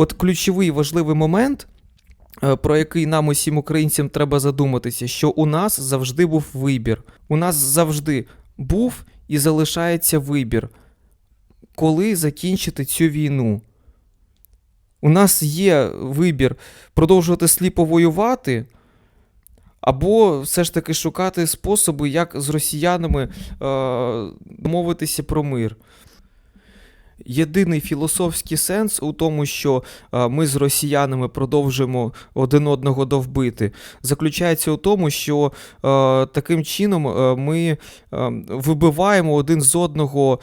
От ключовий важливий момент, е, про який нам усім українцям треба задуматися, що у нас завжди був вибір. У нас завжди був і залишається вибір, коли закінчити цю війну. У нас є вибір продовжувати сліпо воювати, або все ж таки шукати способи, як з росіянами е, домовитися про мир. Єдиний філософський сенс у тому, що е, ми з росіянами продовжуємо один одного довбити, заключається у тому, що е, таким чином е, ми вибиваємо один з одного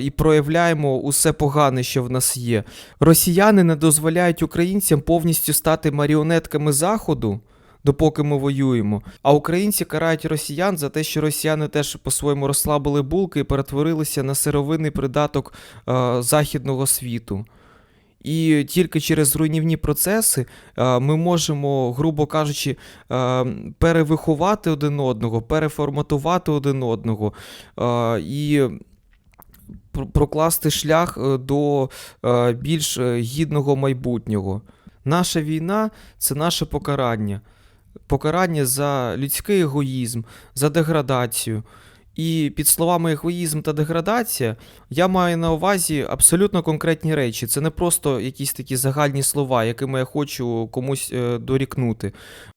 і проявляємо усе погане, що в нас є. Росіяни не дозволяють українцям повністю стати маріонетками Заходу. Допоки ми воюємо. А українці карають росіян за те, що росіяни теж по-своєму розслабили булки і перетворилися на сировинний придаток е, західного світу. І тільки через руйнівні процеси е, ми можемо, грубо кажучи, е, перевиховати один одного, переформатувати один одного е, і прокласти шлях до більш гідного майбутнього. Наша війна це наше покарання. Покарання за людський егоїзм, за деградацію. І під словами егоїзм та деградація я маю на увазі абсолютно конкретні речі. Це не просто якісь такі загальні слова, якими я хочу комусь е, дорікнути.